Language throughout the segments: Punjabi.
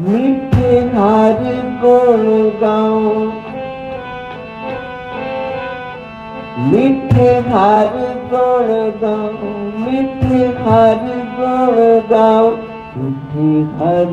मीठे गोे गुण गाओ मीठे गो गुण गाठे हार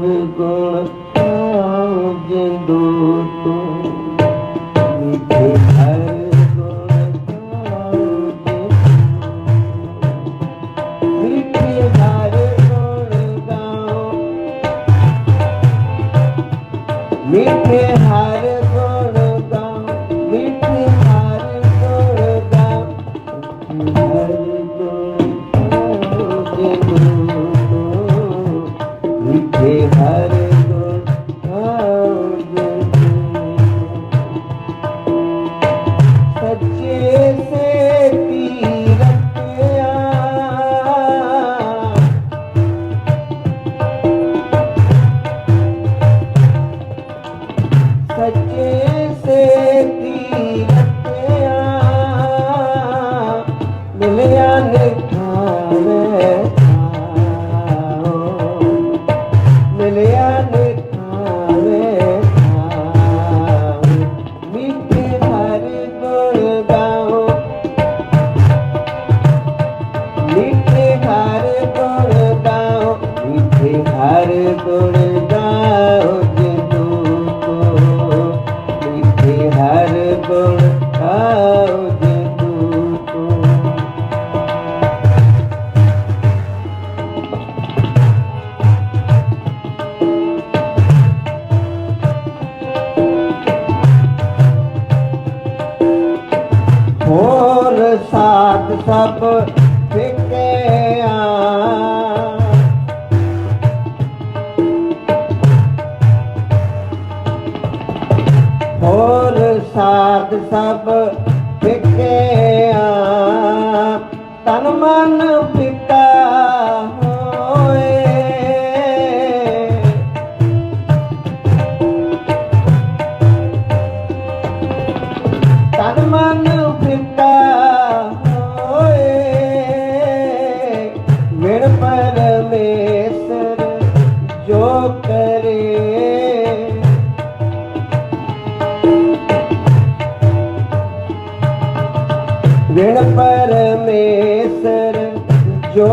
ਸਭ ਵਿਖਿਆ ਤਨ ਮਨ ਪਰਮੇਸ਼ਰ ਜੋ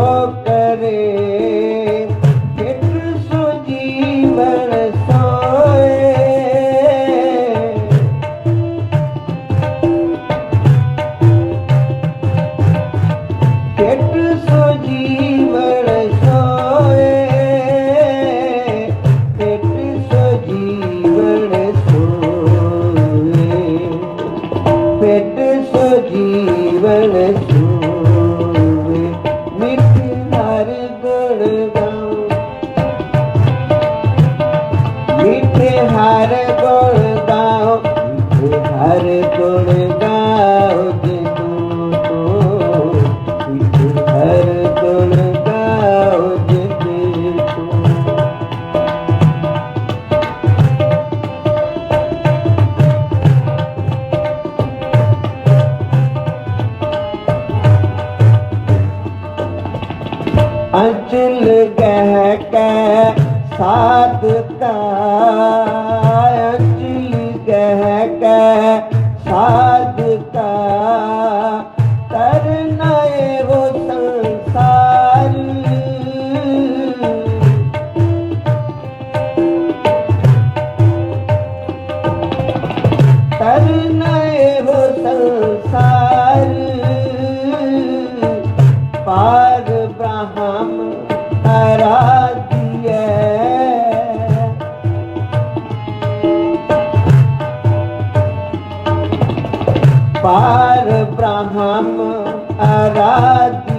দিলে ਪਾਰ ਬ੍ਰਹਮ ਆਰਾਧ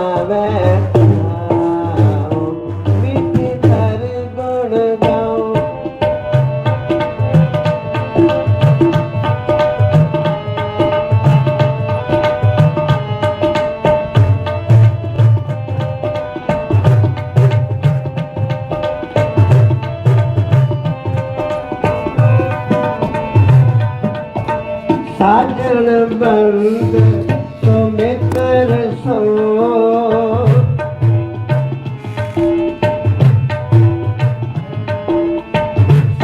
அவன்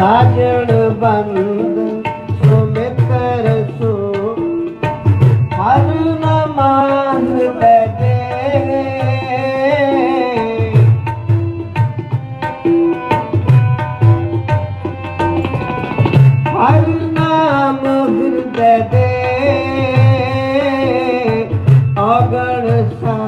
ਸਾਜਣ ਬੰਦ ਸੋ ਮਿੱਤਰ ਸੋ। ਹਰ ਨਮਾਨ ਬੈਠੇ ਹਰ ਨਾਮ ਹਿਰਦੈ ਦੇ ਅਗਣ ਸਭ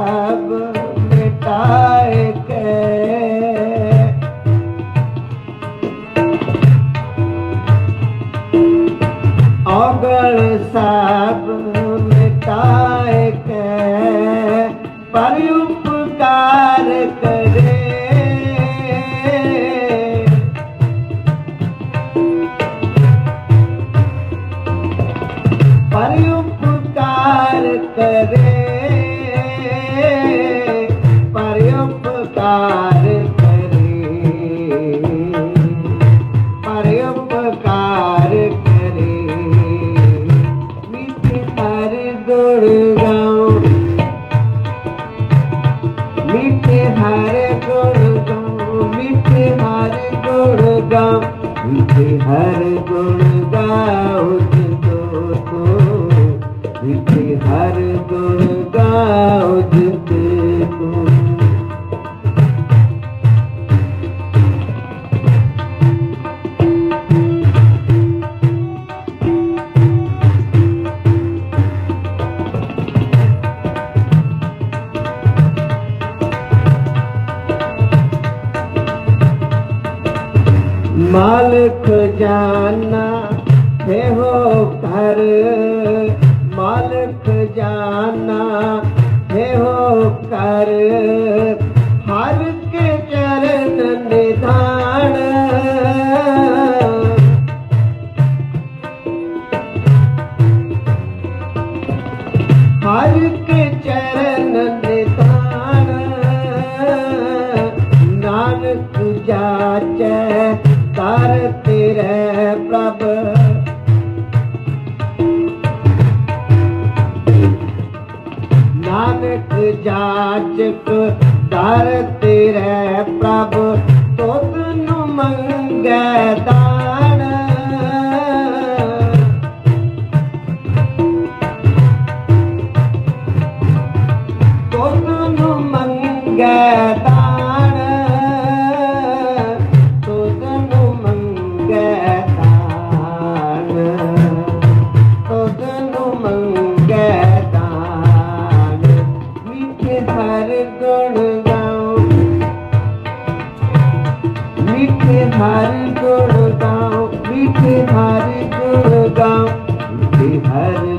तयकारे ਮਾਲਕ ਜਾਨਾ ਹੈ ਹੋ ਕਰ ਮਾਲਕ ਜਾਨਾ ਹੈ ਹੋ ਕਰ ਜਾਚਕ ਦਰ ਤੇਰੇ ਪ੍ਰਭ ਤੁਧ ਨੂੰ ਮੰਗੈ ਦਾਨ। ਤੁਧ ਨੂੰ ਮੰਗੈ ਦਾਨ মিঠে হারি গুড় গাও মিঠে হারি গুড় গাও মিঠে হারি